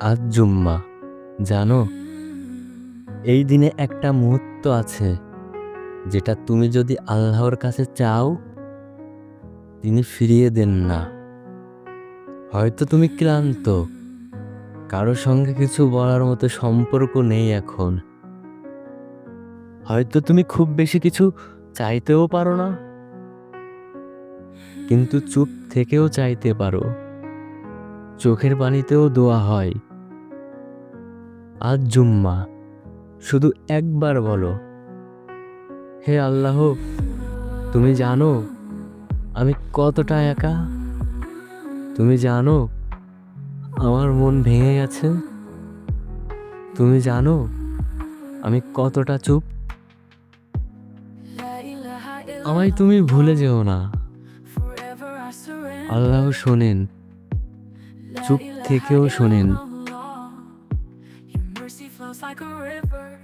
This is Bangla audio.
আজ জুম্মা। জানো, এই দিনে একটা মুহূর্ত আছে, যেটা তুমি যদি আল্লাহর কাছে চাও, তিনি ফিরিয়ে দেন না। হয়তো তুমি ক্লান্ত, কারও সঙ্গে কিছু বলার মতো সম্পর্ক নেই এখন। হয়তো তুমি খুব বেশি কিছু চাইতেও পারো না, কিন্তু চুপ থেকেও চাইতে পারো। চোখের পানিতেও দোয়া হয়। আজ জুম্মা। শুধু একবার বলো, হে আল্লাহ, তুমি জানো আমি কতটা একা? তুমি জানো আমার মন ভেঙে গেছে? তুমি জানো আমি কতটা চুপ? আমায় তুমি ভুলে যেও না। আল্লাহ শোনেন, চুপ থেকেও শোনেন। Flows like a river.